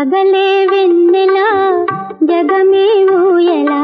పగలే వెన్నెలా జగమే ఊయలా.